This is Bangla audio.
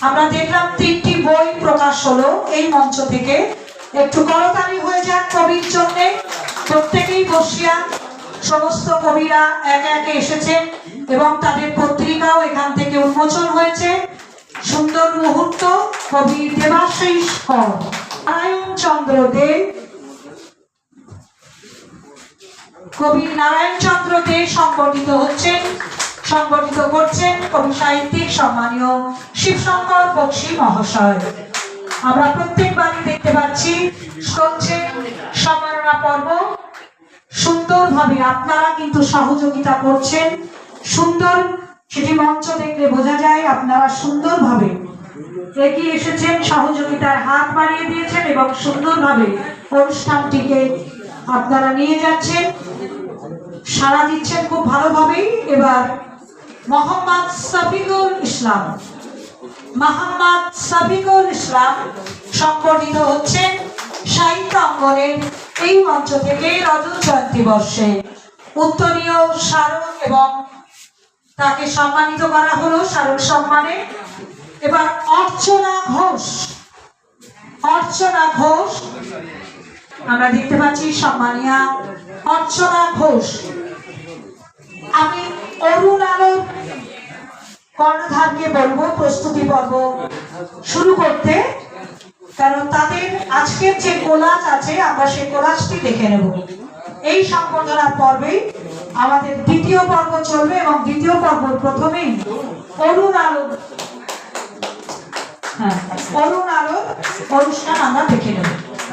আমরা দেখলাম তিনটি বই প্রকাশ হলো এই মঞ্চ থেকে। একটু করতালি হয়ে যাক কবির জন্য। প্রত্যেকেই বসিয়া, সমস্ত কবিরা একে একে এসেছেন এবং তাদের পত্রিকাও এখান থেকে উন্মোচন হয়েছে। সুন্দর মুহূর্ত, কবি দেবাশিস নারায়ণ চন্দ্র দে। কবি নারায়ণ চন্দ্র দে সংগঠিত হচ্ছেন। সংগঠিত করছেন কবি সাহিত্যিক সম্মানীয় শিবশঙ্কর বক্সী মহাশয়। আমরা প্রত্যেকবারই দেখতে পাচ্ছি চলছে সম্মাননা পর্ব। সুন্দরভাবে আপনারা কিন্তু সহযোগিতা করছেন। সুন্দর সেটি মঞ্চ দেখলে বোঝা যায়, আপনারা সুন্দরভাবে এগিয়ে এসেছেন, সহযোগিতার হাত বাড়িয়ে দিয়েছেন এবং সুন্দরভাবে অনুষ্ঠানটিকে আপনারা নিয়ে যাচ্ছেন। সাড়া দিচ্ছেন খুব ভালোভাবেই। এবার মোহাম্মদ সাবিকুল ইসলাম। মোহাম্মদ সাবিকুল ইসলাম সংগঠিত হচ্ছেন সাহিত্য অঙ্গনের এই মঞ্চ থেকে রজত জয়ন্তী বর্ষে। উত্তরীয় স্মারক এবং তাকে সম্মানিত করা হলো স্মারক সম্মানে। এবার অর্চনা ঘোষ। অর্চনা ঘোষ। আমরা দেখতে পাচ্ছি সম্মানিয়া অর্চনা ঘোষ। আমি অরুণ কর্ণধারকে বলব, প্রস্তুতি পর্ব শুরু করতে। কারণ তাদের আজকের যে কোলাজ আছে, আমরা সেই কোলাজটি দেখে নেব। এই সম্বর্ধনা পর্বে আমাদের দ্বিতীয় পর্ব চলবে এবং দ্বিতীয় পর্ব প্রথমেই অরুণ আলো হ্যাঁ অরুণ আলোর অনুষ্ঠান আমরা দেখে নেব।